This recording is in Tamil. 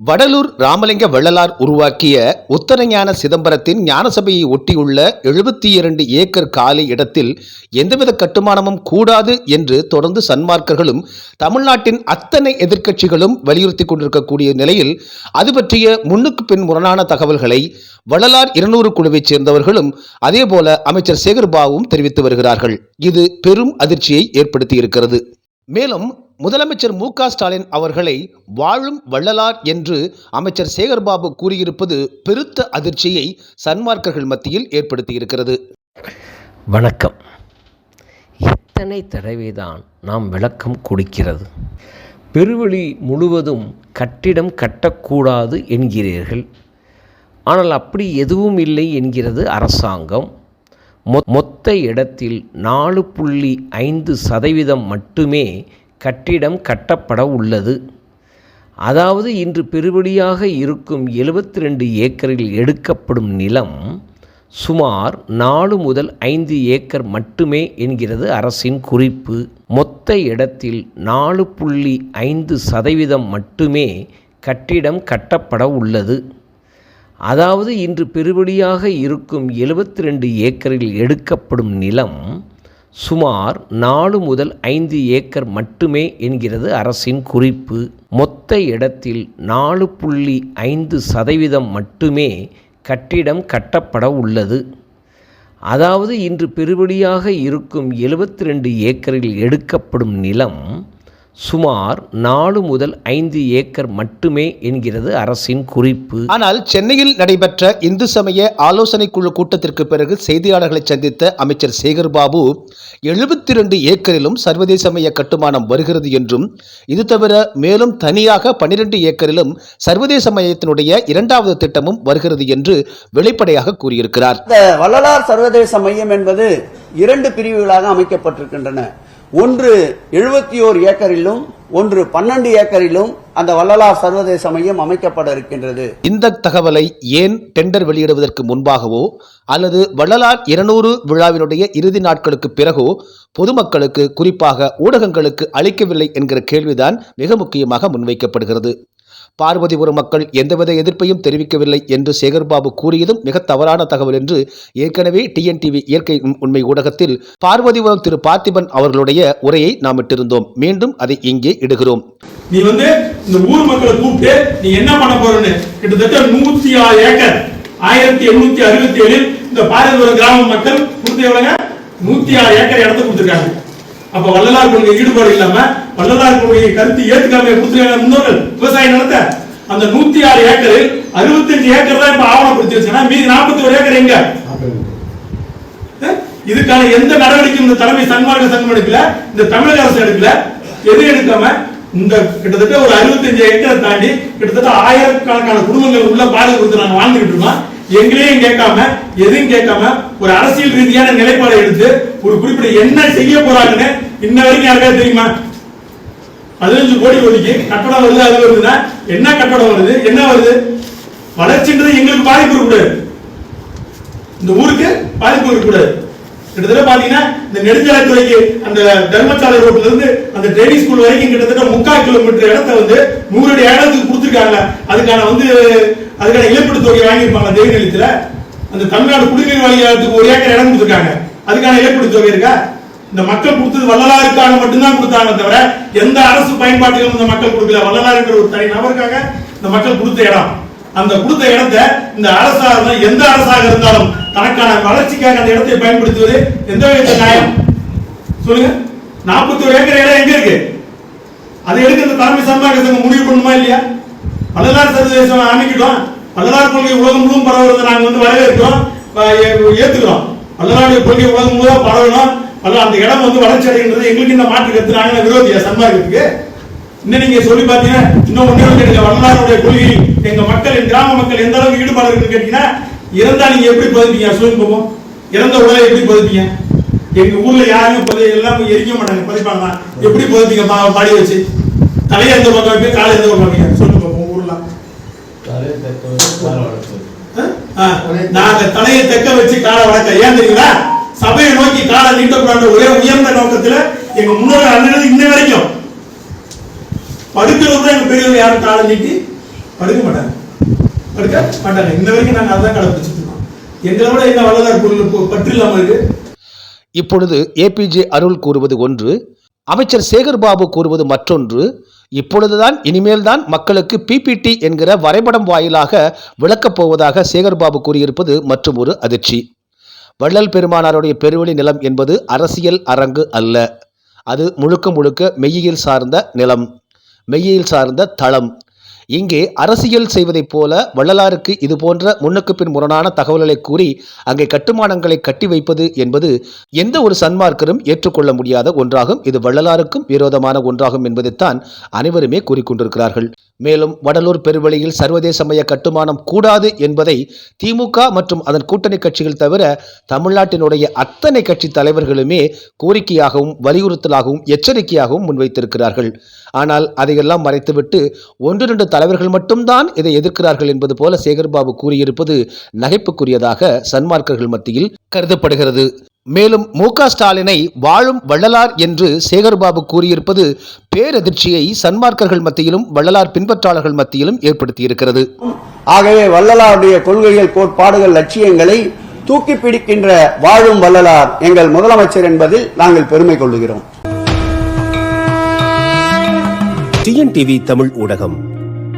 வடலூர் ராமலிங்க வள்ளலார் உருவாக்கிய உத்தரஞான சிதம்பரத்தின் ஞானசபையை ஒட்டியுள்ள எழுபத்தி இரண்டு ஏக்கர் காலி இடத்தில் எந்தவித கட்டுமானமும் கூடாது என்று தொடர்ந்து சன்மார்க்கர்களும் தமிழ்நாட்டின் அத்தனை எதிர்க்கட்சிகளும் வலியுறுத்தி கொண்டிருக்கக்கூடிய நிலையில் அது பற்றிய முன்னுக்கு பின் முரணான தகவல்களை வள்ளலார் இருநூறு குழுவைச் சேர்ந்தவர்களும் அதேபோல அமைச்சர் சேகர்பாவும் தெரிவித்து வருகிறார்கள். இது பெரும் அதிர்ச்சியை ஏற்படுத்தியிருக்கிறது. மேலும் முதலமைச்சர் மு ஸ்டாலின் அவர்களை வாழும் வள்ளலார் என்று அமைச்சர் சேகர்பாபு கூறியிருப்பது பெருத்த அதிர்ச்சியை சன்மார்க்கர்கள் மத்தியில் ஏற்படுத்தியிருக்கிறது. வணக்கம். எத்தனை தடவைதான் நாம் விளக்கம் கொடுக்கிறது. பெருவெளி முழுவதும் கட்டிடம் கட்டக்கூடாது என்கிறீர்கள். ஆனால் அப்படி எதுவும் இல்லை என்கிறது அரசாங்கம். மொ- மொத்த இடத்தில் நாலு புள்ளி ஐந்து சதவீதம் மட்டுமே கட்டிடம் கட்டப்பட உள்ளது. அதாவது இன்று பெருவெளியாக இருக்கும் 72 ரெண்டு ஏக்கரில் எடுக்கப்படும் நிலம் சுமார் நாலு முதல் ஐந்து ஏக்கர் மட்டுமே என்கிறது அரசின் குறிப்பு. மொத்த இடத்தில் நாலு புள்ளி ஐந்து சதவீதம் மட்டுமே கட்டிடம் கட்டப்பட உள்ளது. அதாவது இன்று பெருவெளியாக இருக்கும் 72 ரெண்டு ஏக்கரில் எடுக்கப்படும் நிலம் சுமார் நாலு முதல் ஐந்து ஏக்கர் மட்டுமே என்கிறது அரசின் குறிப்பு. மொத்த இடத்தில் நாலு புள்ளி ஐந்து சதவீதம் மட்டுமே கட்டிடம் கட்டப்பட உள்ளது. அதாவது இன்று பெருவழியாக இருக்கும் 72 ரெண்டு ஏக்கரில் எடுக்கப்படும் நிலம் சுமார் நாலு முதல் ஐந்து ஏக்கர் மட்டுமே என்கிறது அரசின் குறிப்பு. ஆனால் சென்னையில் நடைபெற்ற இந்து சமய ஆலோசனை குழு கூட்டத்திற்கு பிறகு செய்தியாளர்களை சந்தித்த அமைச்சர் சேகர்பாபு எழுபத்தி ரெண்டு ஏக்கரிலும் சர்வதேசமய கட்டுமானம் வருகிறது என்றும் இது தவிர மேலும் தனியாக பனிரெண்டு ஏக்கரிலும் சர்வதேசமயத்தினுடைய இரண்டாவது திட்டமும் வருகிறது என்று வெளிப்படையாக கூறியிருக்கிறார். வள்ளலார் சர்வதேச மையம் என்பது இரண்டு பிரிவுகளாக அமைக்கப்பட்டிருக்கின்றன. ஒன்று எழுபத்தி ஓர் ஏக்கரிலும் ஒன்று பன்னெண்டு ஏக்கரிலும் அந்த வள்ளலார் சர்வதேச மையம் அமைக்கப்பட இருக்கின்றது. இந்த தகவலை ஏன் டெண்டர் வெளியிடுவதற்கு முன்பாகவோ அல்லது வள்ளலார் இருநூறு விழாவினுடைய இறுதி நாட்களுக்கு பிறகோ பொதுமக்களுக்கு குறிப்பாக ஊடகங்களுக்கு அளிக்கவில்லை என்கிற கேள்விதான் மிக முக்கியமாக முன்வைக்கப்படுகிறது. பார்வதிபுரம் மக்கள் எந்தவித எதிர்ப்பையும் தெரிவிக்கவில்லை என்று சேகர்பாபு கூறியதும் மிக தவறான தகவல் என்று ஏற்கனவே டிஎன்டிவி இயற்கை உண்மை ஊடகத்தில் பார்வதிபுரம் திரு பார்த்திபன் அவர்களுடைய உரையை நாம் இட்டிருந்தோம். மீண்டும் அதை இங்கே இடுகிறோம். நீ வந்து இந்த ஊர் மக்களை கூப்பிட்டு நீ என்ன பண்ண போறன்னு? கிட்டத்தட்ட நூத்தி ஆறு ஏக்கர் ஆயிரத்தி எண்ணூத்தி அறுபத்தி ஏழில் இந்த பாரதிபுரம் கிராம மக்கள் கொடுத்து எவ்வளவுங்க நூத்தி ஆறு ஏக்கர் இடத்த கொடுத்துருக்காங்க. அப்ப வள்ளலார் கொள்கை ஈடுபாடு இல்லாம வள்ளலார் கொள்கை கருத்து ஏத்துக்காம கொடுத்துருக்காங்க முன்னோர்கள். விவசாய நிலத்தை அந்த நூத்தி ஆறு ஏக்கரில் அறுபத்தஞ்சு ஏக்கர் தான் இப்ப ஆவணப்படுத்தி வச்சுன்னா மீதி நாற்பத்தி ஒரு ஏக்கர் எங்க? இதுக்கான எந்த நடவடிக்கையும் இந்த தலைமை சன்மார்க்க சங்கம் எடுக்கல. இந்த தமிழக அரசு எடுக்கல. எது எடுக்காம? இந்த கிட்டத்தட்ட ஒரு 65 ஏக்கரை தாண்டி கிட்டத்தட்ட ஆயிரக்கணக்கான குடும்பங்கள் உள்ள பாடல் கொடுத்து நாங்க வாழ்ந்துகிட்டு இருக்கோம். எங்களையும் கேட்காம எதையும் கேட்காம ஒரு அரசியல் ரீதியான நிலைப்பாடை எடுத்து ஒரு குறிப்பிட்ட என்ன செய்ய போறாங்கன்னு இன்ன வரைக்கும் யாருக்காவது தெரியுமா? பதினஞ்சு கோடி ஒதுக்கி கட்டடம் வருது அது வருதுன்னா என்ன கட்டடம் வருது? என்ன வருது? வளர்ச்சின்றது எங்களுக்கு பாதிப்பு இருக்கக்கூடாது. இந்த ஊருக்கு பாதிப்பு இருக்கக்கூடாது. கிட்டத்தட்ட பாத்தீங்கன்னா இந்த நெடுஞ்சாலைத்துறைக்கு அந்த தர்மசாலை ரோட்ல இருந்து அந்த ட்ரைனிங் ஸ்கூல் வரைக்கும் கிட்டத்தட்ட முக்கால் கிலோமீட்டர் இடத்த வந்து நூறு அடி இடத்துக்கு கொடுத்துருக்காங்க. அதுக்கான வந்து அதுக்கான இழப்பீடு தொகை வாங்கியிருப்பாங்க தேவிநிலையத்துல அந்த தமிழ்நாடு குடிநீர் வாரியத்துக்கு ஒரு ஏக்கர் இடம் கொடுத்துருக்காங்க. அதுக்கான இழப்பீடு தொகை இருக்கா? இந்த மக்கள் கொடுத்தது வள்ளலாருக்காக மட்டும்தான் கொடுத்தாங்க தவிர எந்த அரசு பயன்பாட்டிலும் இந்த மக்கள் கொடுக்கல. வள்ளலார் என்ற ஒரு தனி நபருக்காக இந்த மக்கள் கொடுத்த இடம். அந்த கொடுத்த இடத்தை இந்த அரசாக இருந்தால் எந்த அரசாக இருந்தாலும் தனக்கான வளர்ச்சிக்காக அந்த இடத்தை பயன்படுத்துவது எந்த வித நியாயம்? சொல்லுங்க. நாற்பத்தி ஒரு ஏக்கர் இடம் எங்க இருக்கு? அதை எடுக்க இந்த தலைமை சன்மார்க்க சங்கம் முடிவு பண்ணுமா இல்லையா? வள்ளலார் சர்வதேசம் அமைக்கிட்டோம். வள்ளலார் கொள்கை உலகம் முழுவதும் பரவுறதை நாங்கள் வந்து வரவேற்கிறோம். ஏத்துக்கிறோம். வள்ளலாருடைய கொள்கை உலகம் முழுவதும் பரவணும். வல்ல அந்த இடம் வந்து வளர்ச்சி அடைகின்றது. எங்களுக்கு இந்த மாற்று கருத்து நாங்க விரோதியா? சன்மார்க்கத்துக்கு இன்னும் நீங்க சொல்லி பாத்தீங்கன்னா இன்னும் ஒண்ணே ஒண்ணு கேளுங்க வள்ளலாருடைய கொள்கையில் எங்க மக்கள் என் கிராம மக்கள் எந்த அளவுக்கு ஈடுபாடு இருக்குன்னு கேட்டீங்கன்னா இறந்தா நீங்க எப்படி பதிப்பீங்க? சொல்லுங்க பாப்போம் இறந்த உடலை எப்படி பதிப்பீங்க? எங்க ஊர்ல யாரும் பதி எல்லாம் எரிக்க மாட்டாங்க பதிப்பாங்க எப்படி பதிப்பீங்க பாடி வச்சு. தலையை எந்த பக்கம் வைப்பீங்க? காலை எந்த பக்கம் வைப்பீங்க? சொல்லுங்க பாப்போம் ஊர்ல. நாங்க தலையை தெக்க வச்சு காலை வளர்க்க ஏன் தெரியுங்களா? சபையை நோக்கி காலை நீட்டக்கூடாத ஒரே உயர்ந்த நோக்கத்துல எங்க முன்னோர் அண்ணனது இன்ன வரைக்கும் படுக்கிறவங்க எங்க பெரியவங்க யாரும் காலை நீட்டி படுக்க மாட்டாங்க. படுக்க மாட்டாங்க. இன்ன வரைக்கும் நாங்க அதான் கடைபிடிச்சிட்டு இருக்கோம். எங்களை விட என்ன வல்லதார் பொருள் பற்று இல்லாம இருக்கு? இப்பொழுது ஏபிஜே அருள் கூறுவது ஒன்று அமைச்சர் சேகர்பாபு கூறுவது மற்றொன்று இப்பொழுதுதான் இனிமேல்தான் மக்களுக்கு பிபிடி என்கிற வரைபடம் வாயிலாக விளக்கப் போவதாக சேகர்பாபு கூறியிருப்பது மற்றும் ஒரு அதிர்ச்சி. வள்ளல் பெருமானாருடைய பெருவெளி நிலம் என்பது அரசியல் அரங்கு அல்ல. அது முழுக்க முழுக்க மெய்யியல் சார்ந்த நிலம் மெய்யியல் சார்ந்த தளம். இங்கே அரசியல் செய்வதைப் போல வள்ளலாருக்கு இது போன்ற முன்னுக்கு பின் முரணான தகவல்களை கூறி அங்கே கட்டுமானங்களை கட்டி வைப்பது என்பது எந்த ஒரு சன்மார்க்கரும் ஏற்றுக்கொள்ள முடியாத ஒன்றாகும். இது வள்ளலாருக்கும் விரோதமான ஒன்றாகும் என்பதைத்தான் அனைவருமே கூறிக்கொண்டிருக்கிறார்கள். மேலும் வடலூர் பெருவெளியில் சர்வதேச மய கட்டுமானம் கூடாது என்பதை திமுக மற்றும் அதன் கூட்டணி கட்சிகள் தவிர தமிழ்நாட்டினுடைய அத்தனை கட்சி தலைவர்களுமே கோரிக்கையாகவும் வலியுறுத்தலாகவும் எச்சரிக்கையாகவும் முன்வைத்திருக்கிறார்கள். ஆனால் அதையெல்லாம் மறைத்துவிட்டு ஒன்று ரெண்டு தலைவர்கள் மட்டும்தான் இதை எதிர்க்கிறார்கள் என்பது போல சேகர்பாபு கூறியிருப்பது நகைப்புக்குரியதாக சன்மார்க்கர்கள் மத்தியில் கருதப்படுகிறது. மேலும் மு ஸ்டாலினை வாழும் வள்ளலார் என்று சேகர்பாபு கூறியிருப்பது பேரதிர்ச்சியை சன்மார்க்கர்கள் மத்தியிலும் வள்ளலார் பின்பற்றாளர்கள் மத்தியிலும் ஏற்படுத்தியிருக்கிறது. ஆகவே வள்ளலாருடைய கொள்கைகள் கோட்பாடுகள் லட்சியங்களை தூக்கி பிடிக்கின்ற வாழும் வள்ளலார் எங்கள் முதலமைச்சர் என்பதில் நாங்கள் பெருமை கொள்ளுகிறோம் டிஎன்டிவி தமிழ் ஊடகம்